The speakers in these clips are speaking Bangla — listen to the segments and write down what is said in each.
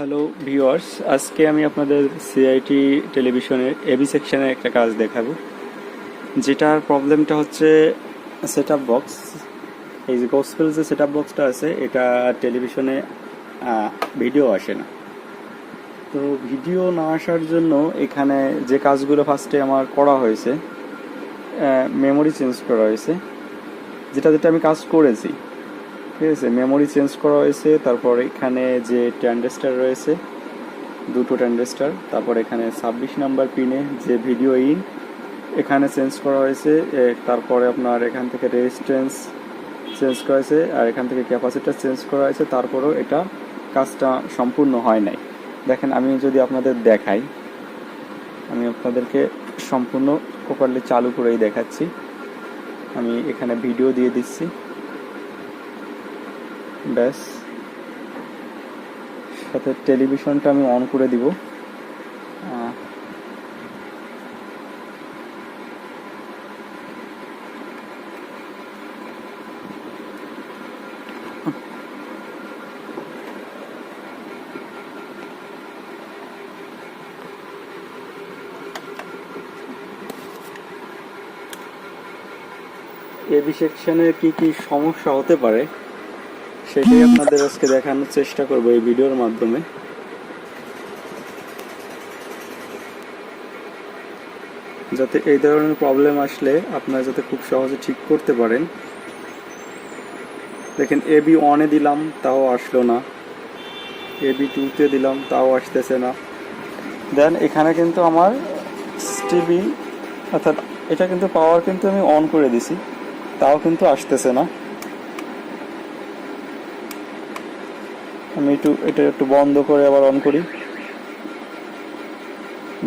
হ্যালো ভিউয়ার্স আজকে আমি আপনাদের সিআইটি টেলিভিশনের এবি সেকশনে একটা কাজ দেখাবো, যেটার প্রবলেমটা হচ্ছে সেট আপ বক্স এই যে গোসপেল যে সেট আপ বক্সটা আছে, এটা টেলিভিশনে ভিডিও আসে না। তো ভিডিও না আসার জন্য এখানে যে কাজগুলো ফার্স্টে আমার করা হয়েছে মেমোরি চেঞ্জ করা হয়েছে, যেটা যেটা আমি কাজ করেছি। ঠিক আছে মেমোরি চেঞ্জ করা হয়েছে, তারপর এখানে যে ট্যান্ডেস্টার রয়েছে, দুটো ট্যান্ডেস্টার তারপর এখানে ছাব্বিশ নাম্বার পিনে যে ভিডিও ইন এখানে চেঞ্জ করা হয়েছে তারপরে আপনার এখান থেকে রেজিস্ট্যান্স চেঞ্জ করা হয়েছে, আর এখান থেকে ক্যাপাসিটার চেঞ্জ করা হয়েছে, তারপরেও এটা কাজটা সম্পূর্ণ হয় নাই। দেখেন, আমি যদি আপনাদের দেখাই, আমি আপনাদেরকে সম্পূর্ণ প্রপারলি চালু করেই দেখাচ্ছি। আমি এখানে ভিডিও দিয়ে দিচ্ছি। ব্যাস। সাথে টেলিভিশনটা আমি অন করে দিব। আহ, এবি সেকশনে কি কি সমস্যা হতে পারে? সেটাই আপনাদের আজকে দেখানোর চেষ্টা করব এই ভিডিওর মাধ্যমে। যাতে এই ধরনের প্রবলেম আসলে আপনারা যাতে খুব সহজে ঠিক করতে পারেন। দেখেন এবি অনে দিলাম, তাও আসলো না। এবি টুতে দিলাম, তাও আসতেছে না। দেন এখানে কিন্তু আমার টিভি অর্থাৎ এটা কিন্তু পাওয়ার কিন্তু আমি অন করে দিছি, তাও কিন্তু আসতেছে না। আমি একটু, এটা একটু বন্ধ করে আবার অন করি।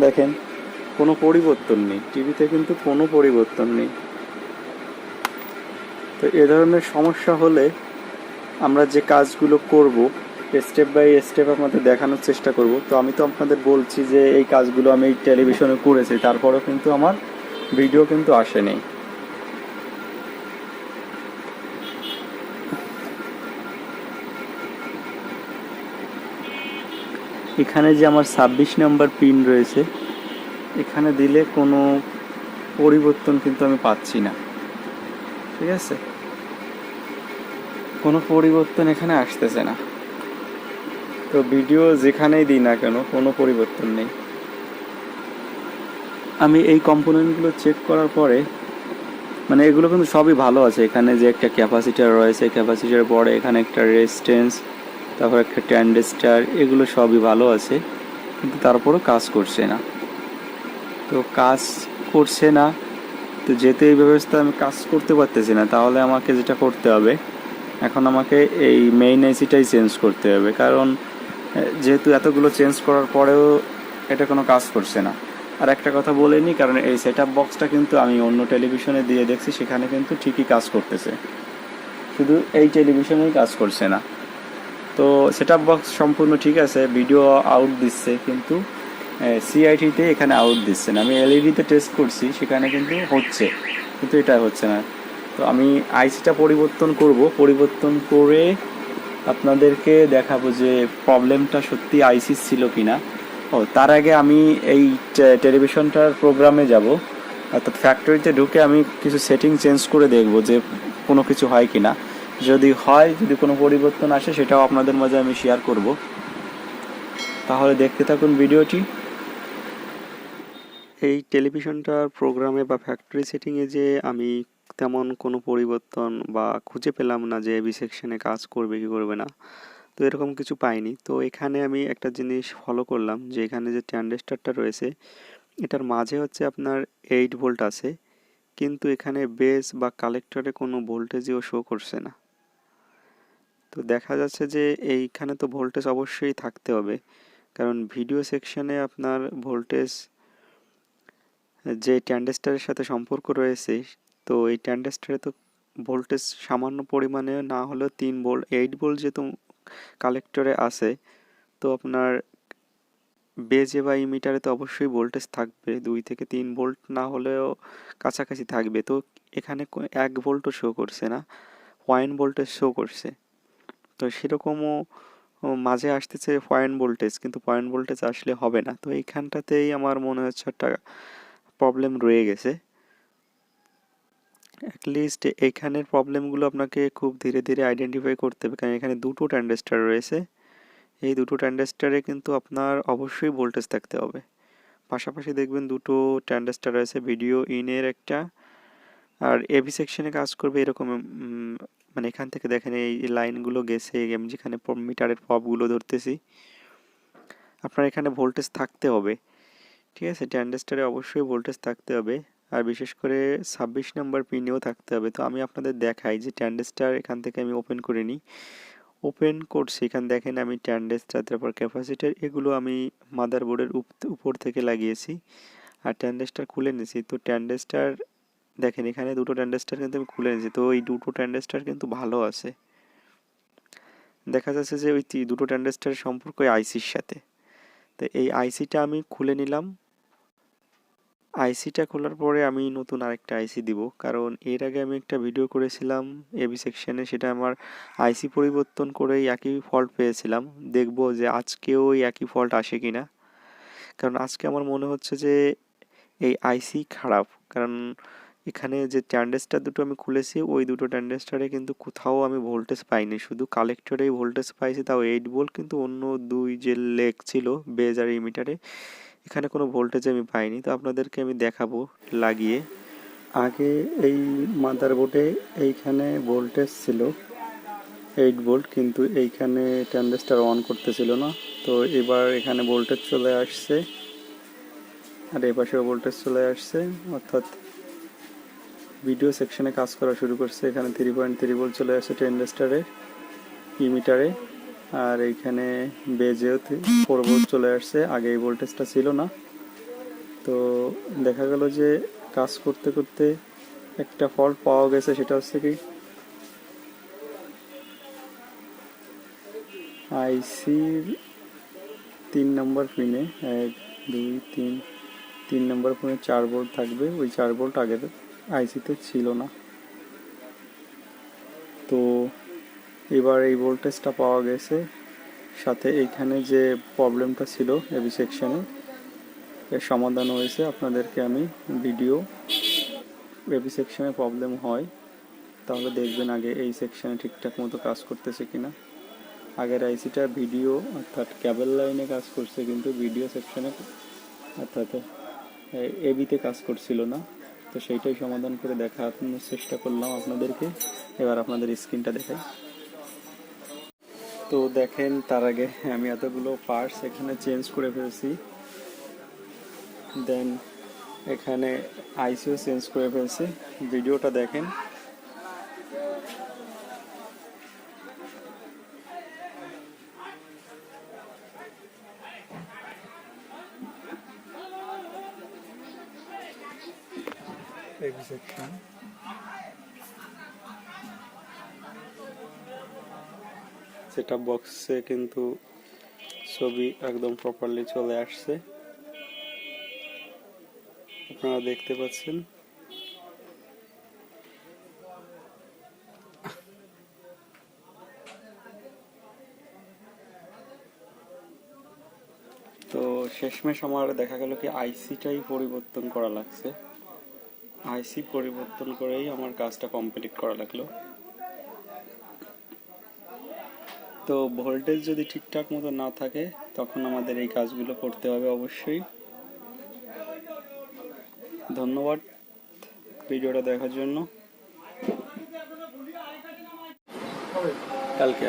দেখেন। কোনো পরিবর্তন নেই। টিভিতে কিন্তু কোনো পরিবর্তন নেই। তো এ ধরনের সমস্যা হলে আমরা যে কাজগুলো করব স্টেপ বাই স্টেপ আপনাদের দেখানোর চেষ্টা করব। তো আমি তো আপনাদের বলছি যে এই কাজগুলো আমি টেলিভিশনে করেছি, তারপরেও কিন্তু আমার ভিডিও কিন্তু আসেনি এখানে যে আমার ছাব্বিশ নাম্বার পিন রয়েছে, এখানে দিলে কোনো পরিবর্তন কিন্তু আমি পাচ্ছি না। ঠিক আছে? কোনো পরিবর্তন এখানে আসতেছে না। তো ভিডিও যেখানেই দিই না কেন, কোনো পরিবর্তন নেই। আমি এই কম্পোনেন্টগুলো চেক করার পরে মানে এগুলো কিন্তু সবই ভালো আছে। এখানে যে একটা ক্যাপাসিটার রয়েছে ক্যাপাসিটার পরে এখানে একটা রেজিস্ট্যান্স তারপর একটা ট্যান্ডেস্টার, এগুলো সবই ভালো আছে, কিন্তু তারপরও কাজ করছে না। তো কাজ করছে না, তো যেহেতু এই ব্যবস্থা আমি কাজ করতে পারতেছি না, তাহলে আমাকে যেটা করতে হবে, এখন আমাকে এই মেইন এসিটাই চেঞ্জ করতে হবে। কারণ যেহেতু এতগুলো চেঞ্জ করার পরেও এটা কোনো কাজ করছে না। আর একটা কথা বলে নিই কারণ এই সেট আপ বক্সটা কিন্তু আমি অন্য টেলিভিশনে দিয়ে দেখছি, সেখানে কিন্তু ঠিকই কাজ করতেছে। শুধু এই টেলিভিশনেই কাজ করছে না। তো সেট বক্স সম্পূর্ণ ঠিক আছে ভিডিও আউট দিচ্ছে, কিন্তু সিআইটিতে এখানে আউট দিচ্ছে না। আমি এলইডিতে টেস্ট করছি, সেখানে কিন্তু হচ্ছে, কিন্তু এটা হচ্ছে না। তো আমি আইসিটা পরিবর্তন করব, পরিবর্তন করে আপনাদেরকে দেখাবো যে প্রবলেমটা সত্যি আইসি ছিল কি না ও, তার আগে আমি এই টেলিভিশনটার প্রোগ্রামে যাব, অর্থাৎ ফ্যাক্টরিতে ঢুকে আমি কিছু সেটিং চেঞ্জ করে দেখব যে কোনো কিছু হয় কিনা। যদি হয়, যদি কোনো পরিবর্তন আসে, সেটাও আপনাদের মাঝে আমি শেয়ার করব। তাহলে দেখতে থাকুন ভিডিওটি। এই টেলিভিশনটার প্রোগ্রামে বা ফ্যাক্টরি সেটিংয়ে যে আমি তেমন কোনো পরিবর্তন বা খুঁজে পেলাম না যে এবি সেকশনে কাজ করবে কি করবে না, তো এরকম কিছু পাইনি। তো এখানে আমি একটা জিনিস ফলো করলাম যে এখানে যে ট্যান্ডেস্টারটা রয়েছে, এটার মাঝে হচ্ছে আপনার এইট ভোল্ট আছে, কিন্তু এখানে বেস বা কালেক্টরে কোনো ভোল্টেজও শো করছে না। তো দেখা যাচ্ছে যে এইখানে তো ভোল্টেজ অবশ্যই থাকতে হবে। কারণ ভিডিও সেকশনে আপনার ভোল্টেজ যে ট্যান্ডেস্টারের সাথে সম্পর্ক রয়েছে, তো এই ট্যান্ডেস্টারে তো ভোল্টেজ সামান্য পরিমাণে না হলেও তিন ভোল্ট এইট ভোল্ট যেহেতু কালেক্টরে আছে, তো আপনার বেজে বা ইমিটারে তো অবশ্যই ভোল্টেজ থাকবে। দুই থেকে তিন ভোল্ট না হলেও কাছাকাছি থাকবে। তো এখানে এক ভোল্টও শো করছে না পয়েন্ট ভোল্টেজ শো করছে। তো সেরকমও মাঝে আসতেছে পয়েন্ট ভোল্টেজ কিন্তু পয়েন্ট ভোল্টেজ আসলে হবে না। তো এইখানটাতেই আমার মনে হচ্ছে একটা প্রবলেম রয়ে গেছে। অ্যাটলিস্ট এইখানের প্রবলেমগুলো আপনাকে খুব ধীরে ধীরে আইডেন্টিফাই করতে হবে, কারণ এখানে দুটো ট্যান্ডেস্টার রয়েছে। এই দুটো ট্যান্ডেস্টারে কিন্তু আপনার অবশ্যই ভোল্টেজ থাকতে হবে। পাশাপাশি দেখবেন দুটো ট্যান্ডেস্টার রয়েছে ভিডিও ইনের একটা, আর এবি সেকশনে কাজ করবে এরকম মানে এখান থেকে দেখেন এই লাইনগুলো গেছে আমি যেখানে মিটারের পপগুলো ধরতেছি। আপনার এখানে ভোল্টেজ থাকতে হবে, ঠিক আছে? ট্যান্ডেস্টারে অবশ্যই ভোল্টেজ থাকতে হবে, আর বিশেষ করে ছাব্বিশ নাম্বার পিনেও থাকতে হবে। তো আমি আপনাদের দেখাই যে ট্যান্ডেস্টার এখান থেকে আমি ওপেন করে নিই। ওপেন করছি, এখানে দেখেন আমি ট্যান্ডেস্টার তারপর ক্যাপাসিটার এগুলো আমি মাদারবোর্ডের উপর থেকে লাগিয়েছি। আর ট্যান্ডেস্টার খুলে নিয়েছি তো ট্যান্ডেস্টার দেখেন, এখানে দুটো ট্যান্ডেস্টার কিন্তু আমি খুলে নিয়েছি। তো এই দুটো ট্যান্ডেস্টার কিন্তু ভালো আছে। দেখা যাচ্ছে যে ওই দুটো ট্যান্ডেস্টারের সম্পর্ক আইসির সাথে। তো এই আইসিটা আমি খুলে নিলাম। আইসিটা খোলার পরে আমি নতুন আরেকটা আইসি দিব। কারণ এর আগে আমি একটা ভিডিও করেছিলাম এবি সেকশনে, সেটা আমার আইসি পরিবর্তন করে একই ফল্ট পেয়েছিলাম। দেখব যে আজকেও ওই একই ফল্ট আসে কিনা। কারণ আজকে আমার মনে হচ্ছে যে এই আইসি খারাপ। কারণ এখানে যে ট্যান্ডেস্টার দুটো আমি খুলেছি, ওই দুটো ট্যান্ডেস্টারে কিন্তু কোথাও আমি ভোল্টেজ পাইনি। শুধু কালেক্টরেই ভোল্টেজ পাইছি, তাও এইট ভোল্ট কিন্তু অন্য দুই যে লেগ ছিল বেজ আর ইমিটারে এখানে কোনো ভোল্টেজ আমি পাইনি। তো আপনাদেরকে আমি দেখাবো লাগিয়ে। আগে এই মাদারবোর্ডে এইখানে ভোল্টেজ ছিল এইট ভোল্ট কিন্তু এইখানে ট্যান্ডেস্টার অন করতেছিল না। তো এবার এখানে ভোল্টেজ চলে আসছে, আর এই পাশেও ভোল্টেজ চলে আসছে, অর্থাৎ ভিডিও সেকশনে কাজ করা শুরু করছে। এখানে থ্রি পয়েন্ট থ্রি ভোল্ট চলে আসছে ট্যান্ডেস্টারের ইমিটারে আর এইখানে বেজেও ফোর ভোল্ট চলে আসছে। আগে এই ভোল্টেজটা ছিল না। তো দেখা গেল যে কাজ করতে করতে একটা ফল্ট পাওয়া গেছে, সেটা হচ্ছে কি আইসির তিন নম্বর পিনে এক, দুই, তিন তিন নম্বর পিনে চার ভোল্ট থাকবে। ওই চার ভোল্ট আগের আইসিতে ছিল না। তো এবার এই ভোল্টেজটা পাওয়া গেছে। সাথে এইখানে যে প্রবলেমটা ছিল এবি সেকশনে, এর সমাধান হয়েছে আপনাদেরকে আমি ভিডিও। এবি সেকশনে প্রবলেম হয়, তাহলে দেখবেন আগে এই সেকশনে ঠিকঠাক মতো কাজ করতেছে কিনা। আগের আইসিটা ভিডিও, অর্থাৎ ক্যাবেল লাইনে কাজ করছে, কিন্তু ভিডিও সেকশনে, অর্থাৎ এবিতে কাজ করছিল না। তো সেইটাই সমাধান করে দেখানোর চেষ্টা করলাম আপনাদেরকে। এবার আপনাদের স্ক্রিনটা দেখাই। তো দেখেন, তার আগে আমি এতগুলো পার্টস এখানে চেঞ্জ করে ফেলছি। দেন এখানে আইসিও চেঞ্জ করে ফেলছি। ভিডিওটা দেখেন। সেকশন সেটা বক্সে কিন্তু ছবি একদম প্রপারলি চলে আসছে। আপনারা দেখতে পাচ্ছেন। তো শেষমেশ আমার দেখা গেল কি আইসিটাই পরিবর্তন করা লাগছে। আইসি পরিবর্তন করেই আমার কাজটা কমপ্লিট করা লাগল। তো ভোল্টেজ যদি ঠিকঠাক মতো না থাকে, তখন আমাদের এই কাজগুলো করতে হবে অবশ্যই। ধন্যবাদ ভিডিওটা দেখার জন্য। কালকে